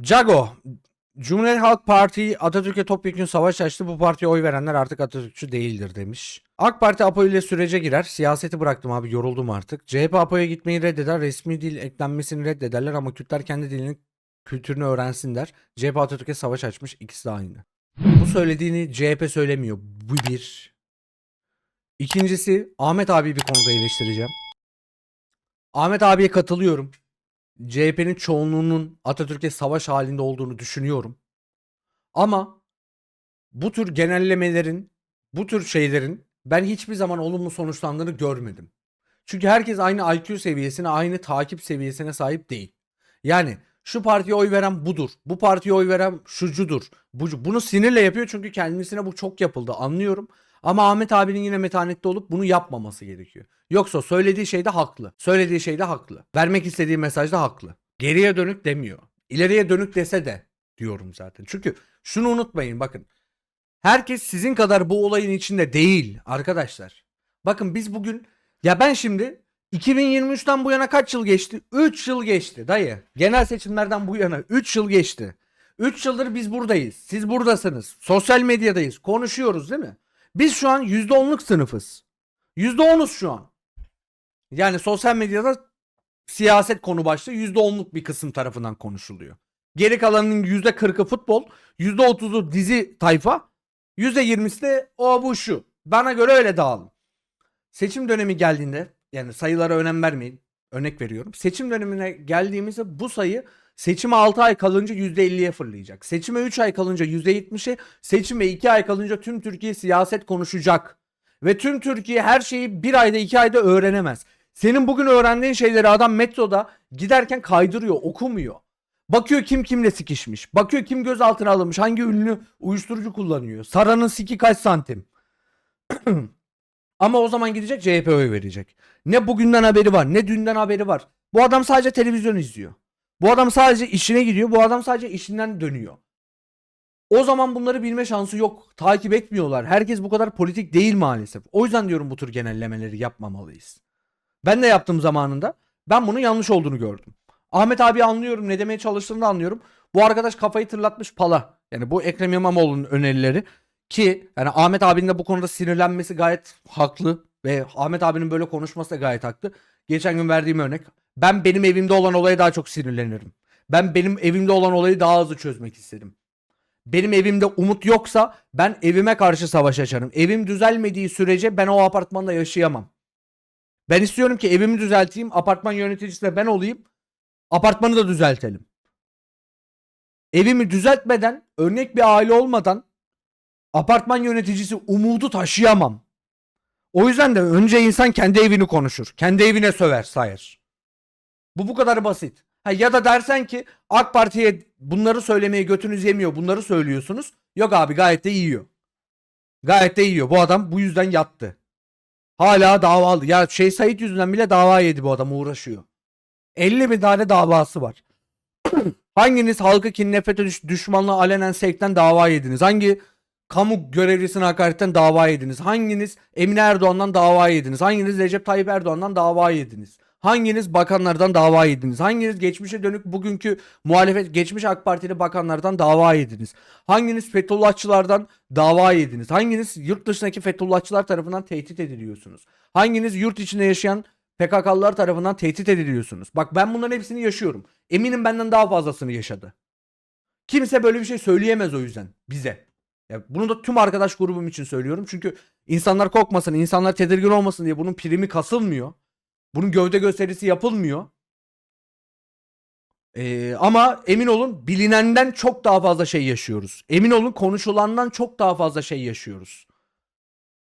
Cago. Cumhuriyet Halk Parti Atatürk'e topyekun savaş açtı. Bu partiye oy verenler artık Atatürkçü değildir demiş. AK Parti Apo ile sürece girer. Siyaseti bıraktım abi yoruldum artık. CHP Apo'ya gitmeyi reddeder. Resmi dil eklenmesini reddederler ama Kürtler kendi dilini kültürünü öğrensin der. CHP Atatürk'e savaş açmış. İkisi de aynı. Bu söylediğini CHP söylemiyor. Bu bir. İkincisi Ahmet abi bir konuda eleştireceğim. Ahmet abiye katılıyorum. CHP'nin çoğunluğunun Atatürk'e savaş halinde olduğunu düşünüyorum. Ama bu tür genellemelerin, bu tür şeylerin ben hiçbir zaman olumlu sonuçlandığını görmedim. Çünkü herkes aynı IQ seviyesine, aynı takip seviyesine sahip değil. Yani şu partiye oy veren budur. Bu partiye oy veren şucudur. Bu, bunu sinirle yapıyor çünkü kendisine bu çok yapıldı anlıyorum. Ama Ahmet abinin yine metanetli olup bunu yapmaması gerekiyor. Yoksa söylediği şeyde haklı. Söylediği şeyde haklı. Vermek istediği mesajda haklı. Geriye dönük demiyor. İleriye dönük dese de diyorum zaten. Çünkü şunu unutmayın bakın. Herkes sizin kadar bu olayın içinde değil arkadaşlar. Bakın biz bugün ya ben şimdi 2023'ten bu yana kaç yıl geçti? 3 yıl geçti dayı. Genel seçimlerden bu yana 3 yıl geçti. 3 yıldır biz buradayız. Siz buradasınız. Sosyal medyadayız. Konuşuyoruz değil mi? Biz şu an %10'luk sınıfız. %10'uz şu an. Yani sosyal medyada siyaset konu başlığı %10'luk bir kısım tarafından konuşuluyor. Geri kalanının %40'ı futbol, %30'u dizi tayfa, %20'si de o bu şu. Bana göre öyle dağılın. Seçim dönemi geldiğinde yani sayılara önem vermeyin. Örnek veriyorum. Seçim dönemine geldiğimizde bu sayı seçime 6 ay kalınca %50'ye fırlayacak. Seçime 3 ay kalınca %70'e, seçime 2 ay kalınca tüm Türkiye siyaset konuşacak. Ve tüm Türkiye her şeyi bir ayda 2 ayda öğrenemez. Senin bugün öğrendiğin şeyleri adam metroda giderken kaydırıyor, okumuyor. Bakıyor kim kimle sikişmiş. Bakıyor kim gözaltına alınmış. Hangi ünlü uyuşturucu kullanıyor. Saranın siki kaç santim. Ama o zaman gidecek CHP oy verecek. Ne bugünden haberi var ne dünden haberi var. Bu adam sadece televizyon izliyor. Bu adam sadece işine gidiyor. Bu adam sadece işinden dönüyor. O zaman bunları bilme şansı yok. Takip etmiyorlar. Herkes bu kadar politik değil maalesef. O yüzden diyorum bu tür genellemeleri yapmamalıyız. Ben de yaptım zamanında. Ben bunun yanlış olduğunu gördüm. Ahmet abi anlıyorum. Ne demeye çalıştığını da anlıyorum. Bu arkadaş kafayı tırlatmış pala. Yani bu Ekrem İmamoğlu'nun önerileri. Ki yani Ahmet abinin de bu konuda sinirlenmesi gayet haklı. Ve Ahmet abinin böyle konuşması da gayet haklı. Geçen gün verdiğim örnek. Ben benim evimde olan olaya daha çok sinirlenirim. Ben benim evimde olan olayı daha hızlı çözmek isterim. Benim evimde umut yoksa ben evime karşı savaş açarım. Evim düzelmediği sürece ben o apartmanda yaşayamam. Ben istiyorum ki evimi düzelteyim, apartman yöneticisi de ben olayım. Apartmanı da düzeltelim. Evimi düzeltmeden, örnek bir aile olmadan apartman yöneticisi umudu taşıyamam. O yüzden de önce insan kendi evini konuşur. Kendi evine söver sayar. Bu bu kadar basit. Ha, ya da dersen ki AK Parti'ye bunları söylemeye götünüz yemiyor bunları söylüyorsunuz. Yok abi gayet de yiyor. Gayet de yiyor. Bu adam bu yüzden yattı. Hala davalı. Ya şey Sayit yüzünden bile dava yedi bu adam uğraşıyor. 50 bin tane davası var. Hanginiz halkı kin nefrete düş düşmanlığı alenen sevkten dava yediniz? Hangi kamu görevlisine hakaretten dava yediniz? Hanginiz Emine Erdoğan'dan dava yediniz? Hanginiz Recep Tayyip Erdoğan'dan dava yediniz? Hanginiz bakanlardan dava yediniz? Hanginiz geçmişe dönük bugünkü muhalefet geçmiş AK Partili bakanlardan dava yediniz? Hanginiz Fethullahçılardan dava yediniz? Hanginiz yurt dışındaki Fethullahçılar tarafından tehdit ediliyorsunuz? Hanginiz yurt içinde yaşayan PKK'lılar tarafından tehdit ediliyorsunuz? Bak ben bunların hepsini yaşıyorum. Eminim benden daha fazlasını yaşadı. Kimse böyle bir şey söyleyemez o yüzden bize. Ya bunu da tüm arkadaş grubum için söylüyorum. Çünkü insanlar korkmasın, insanlar tedirgin olmasın diye bunun primi kasılmıyor. Bunun gövde gösterisi yapılmıyor. Ee, ama emin olun bilinenden çok daha fazla şey yaşıyoruz. Emin olun konuşulandan çok daha fazla şey yaşıyoruz.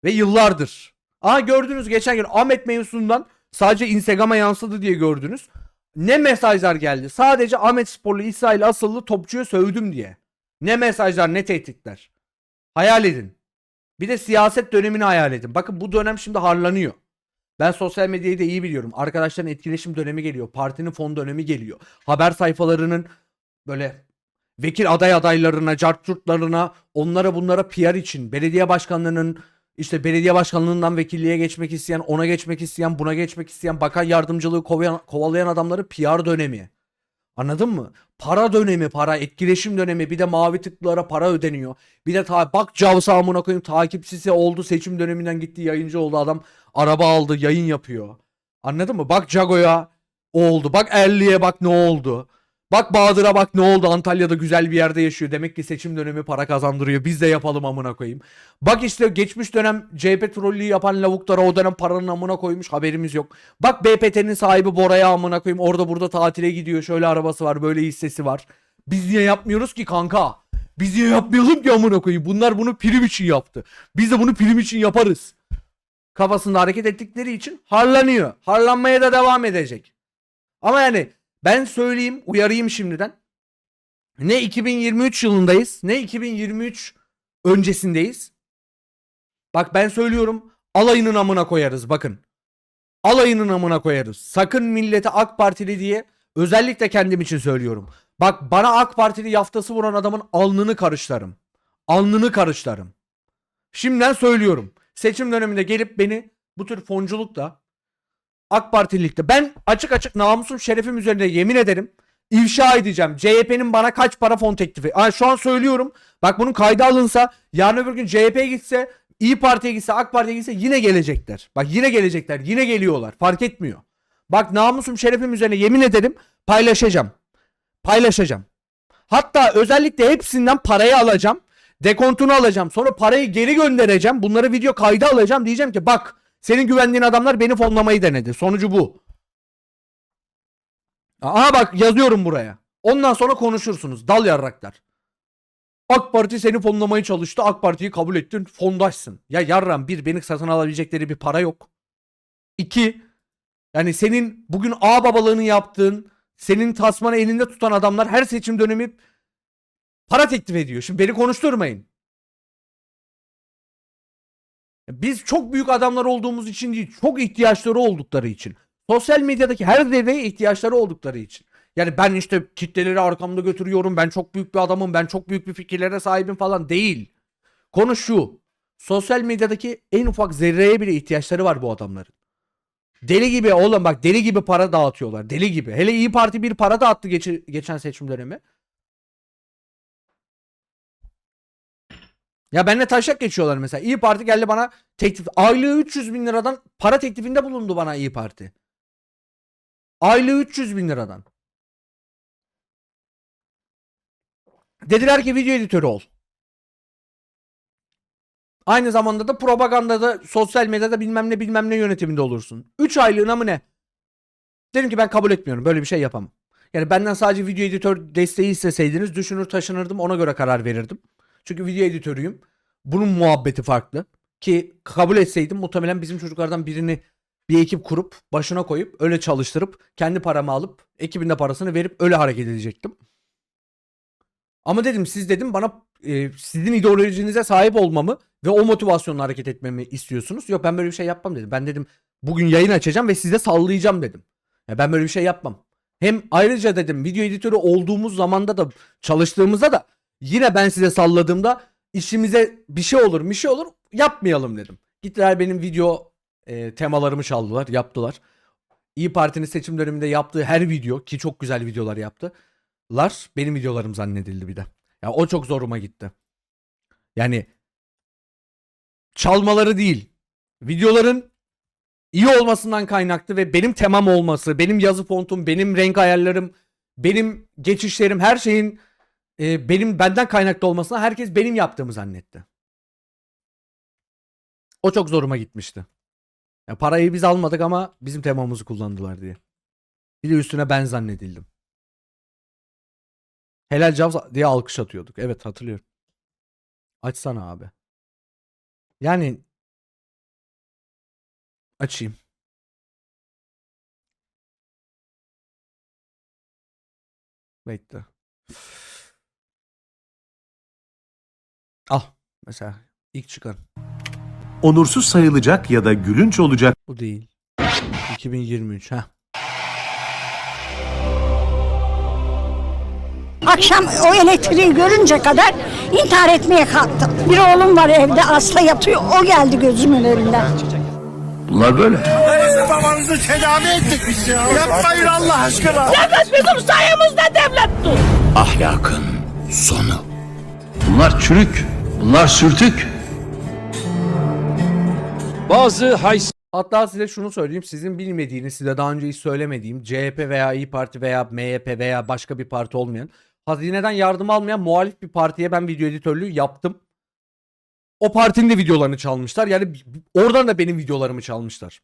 Ve yıllardır. Aa gördünüz geçen gün Ahmet mevzusundan sadece Instagram'a yansıdı diye gördünüz. Ne mesajlar geldi? Sadece Ahmet Sporlu İsrail asıllı topçuya sövdüm diye. Ne mesajlar ne tehditler. Hayal edin. Bir de siyaset dönemini hayal edin. Bakın bu dönem şimdi harlanıyor. Ben sosyal medyayı da iyi biliyorum. Arkadaşların etkileşim dönemi geliyor. Partinin fon dönemi geliyor. Haber sayfalarının böyle vekil aday adaylarına, cartçurtlarına, onlara bunlara PR için, belediye başkanlarının işte belediye başkanlığından vekilliğe geçmek isteyen, ona geçmek isteyen, buna geçmek isteyen, bakan yardımcılığı kovayan- kovalayan adamları PR dönemi. Anladın mı? Para dönemi, para etkileşim dönemi, bir de mavi tıklara para ödeniyor. Bir de ta bak Cavsa amına koyayım takipçisi oldu, seçim döneminden gitti, yayıncı oldu adam. Araba aldı, yayın yapıyor. Anladın mı? Bak Jago'ya oldu. Bak Erli'ye bak ne oldu. Bak Bahadır'a bak ne oldu. Antalya'da güzel bir yerde yaşıyor. Demek ki seçim dönemi para kazandırıyor. Biz de yapalım amına koyayım. Bak işte geçmiş dönem CHP trollüğü yapan lavuklara o dönem paranın amına koymuş haberimiz yok. Bak BPT'nin sahibi Bora'ya amına koyayım. Orada burada tatile gidiyor. Şöyle arabası var. Böyle hissesi var. Biz niye yapmıyoruz ki kanka? Biz niye yapmayalım ki amına koyayım? Bunlar bunu prim için yaptı. Biz de bunu prim için yaparız. Kafasında hareket ettikleri için harlanıyor. Harlanmaya da devam edecek. Ama yani ben söyleyeyim, uyarayım şimdiden. Ne 2023 yılındayız, ne 2023 öncesindeyiz. Bak ben söylüyorum, alayının amına koyarız bakın. Alayının amına koyarız. Sakın millete AK Partili diye özellikle kendim için söylüyorum. Bak bana AK Partili yaftası vuran adamın alnını karışlarım. Alnını karışlarım. Şimdiden söylüyorum. Seçim döneminde gelip beni bu tür fonculukla AK Partililikte ben açık açık namusum şerefim üzerinde yemin ederim ifşa edeceğim. CHP'nin bana kaç para fon teklifi. Aa, şu an söylüyorum. Bak bunun kaydı alınsa yarın öbür gün CHP'ye gitse İyi Parti'ye gitse AK Parti'ye gitse yine gelecekler. Bak yine gelecekler. Yine geliyorlar. Fark etmiyor. Bak namusum şerefim üzerine yemin ederim paylaşacağım. Paylaşacağım. Hatta özellikle hepsinden parayı alacağım. Dekontunu alacağım. Sonra parayı geri göndereceğim. Bunları video kayda alacağım. Diyeceğim ki bak senin güvendiğin adamlar beni fonlamayı denedi. Sonucu bu. Aha bak yazıyorum buraya. Ondan sonra konuşursunuz. Dal yarraklar. AK Parti seni fonlamaya çalıştı. AK Parti'yi kabul ettin. Fondaşsın. Ya yarram bir beni satın alabilecekleri bir para yok. İki yani senin bugün ağ babalığını yaptığın senin tasmanı elinde tutan adamlar her seçim dönemi para teklif ediyor. Şimdi beni konuşturmayın. Biz çok büyük adamlar olduğumuz için değil, çok ihtiyaçları oldukları için. Sosyal medyadaki her devreye ihtiyaçları oldukları için. Yani ben işte kitleleri arkamda götürüyorum, ben çok büyük bir adamım, ben çok büyük bir fikirlere sahibim falan değil. Konu şu. Sosyal medyadaki en ufak zerreye bile ihtiyaçları var bu adamların. Deli gibi oğlum bak deli gibi para dağıtıyorlar. Deli gibi. Hele İyi Parti bir para dağıttı geçi- geçen seçim dönemi. Ya benimle taşak geçiyorlar mesela. İyi Parti geldi bana teklif. Aylığı 300 bin liradan para teklifinde bulundu bana İyi Parti. Aylığı 300 bin liradan. Dediler ki video editörü ol. Aynı zamanda da propagandada, sosyal medyada bilmem ne bilmem ne yönetiminde olursun. 3 aylığına mı ne? Dedim ki ben kabul etmiyorum. Böyle bir şey yapamam. Yani benden sadece video editör desteği isteseydiniz düşünür taşınırdım ona göre karar verirdim. Çünkü video editörüyüm. Bunun muhabbeti farklı. Ki kabul etseydim muhtemelen bizim çocuklardan birini bir ekip kurup başına koyup öyle çalıştırıp kendi paramı alıp ekibin de parasını verip öyle hareket edecektim. Ama dedim siz dedim bana e, sizin ideolojinize sahip olmamı ve o motivasyonla hareket etmemi istiyorsunuz. Yok ben böyle bir şey yapmam dedim. Ben dedim bugün yayın açacağım ve size sallayacağım dedim. Ya ben böyle bir şey yapmam. Hem ayrıca dedim video editörü olduğumuz zamanda da çalıştığımızda da yine ben size salladığımda işimize bir şey olur bir şey olur yapmayalım dedim. Gittiler benim video e, temalarımı çaldılar yaptılar. İyi Parti'nin seçim döneminde yaptığı her video ki çok güzel videolar yaptılar. Benim videolarım zannedildi bir de. Ya o çok zoruma gitti. Yani çalmaları değil. Videoların iyi olmasından kaynaklı ve benim temam olması, benim yazı fontum, benim renk ayarlarım, benim geçişlerim, her şeyin e, benim benden kaynaklı olmasına herkes benim yaptığımı zannetti. O çok zoruma gitmişti. Ya parayı biz almadık ama bizim temamızı kullandılar diye. Bir de üstüne ben zannedildim. Helal Jobs diye alkış atıyorduk. Evet hatırlıyorum. Açsana abi. Yani açayım. Bekle. Al mesela ilk çıkan. onursuz sayılacak ya da gülünç olacak Bu değil. 2023 ha. Akşam o elektriği görünce kadar intihar etmeye kalktım. Bir oğlum var evde hasta yatıyor. O geldi gözümün önünden. Bunlar böyle. Babanızı tedavi ettik biz ya. Yapmayın Allah aşkına. Bizim sayemizde devlet dur. Ahlakın sonu. Bunlar çürük. Bunlar sürtük. Bazı hays Hatta size şunu söyleyeyim. Sizin bilmediğiniz, size daha önce hiç söylemediğim CHP veya İyi Parti veya MHP veya başka bir parti olmayan, hazineden yardım almayan muhalif bir partiye ben video editörlüğü yaptım. O partinin de videolarını çalmışlar. Yani oradan da benim videolarımı çalmışlar.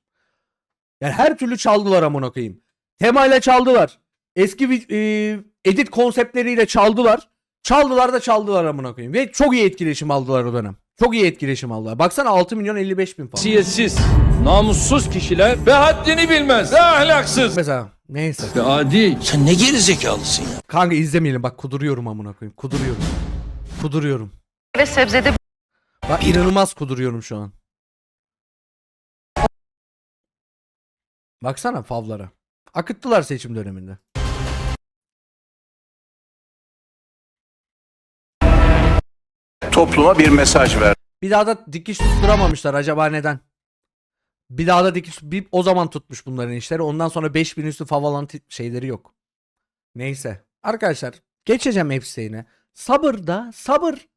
Yani her türlü çaldılar amına koyayım. Temayla çaldılar. Eski e, edit konseptleriyle çaldılar. Çaldılar da çaldılar amına koyayım. Ve çok iyi etkileşim aldılar o dönem. Çok iyi etkileşim aldılar. Baksana 6 milyon 55 bin falan. siyetsiz, namussuz kişiler ve haddini bilmez ve ahlaksız Mesela neyse. ve adi Sen ne geri zekalısın ya? Kanka izlemeyelim bak kuduruyorum amına koyayım. Kuduruyorum. Kuduruyorum. ve sebzede Bak inanılmaz kuduruyorum şu an. Baksana favlara. Akıttılar seçim döneminde. Topluma bir mesaj ver. Bir daha da dikiş tutturamamışlar acaba neden? Bir daha da dikiş bir, o zaman tutmuş bunların işleri. Ondan sonra 5000 üstü fav alan ti- şeyleri yok. Neyse. Arkadaşlar geçeceğim hepsine. Sabır da sabır.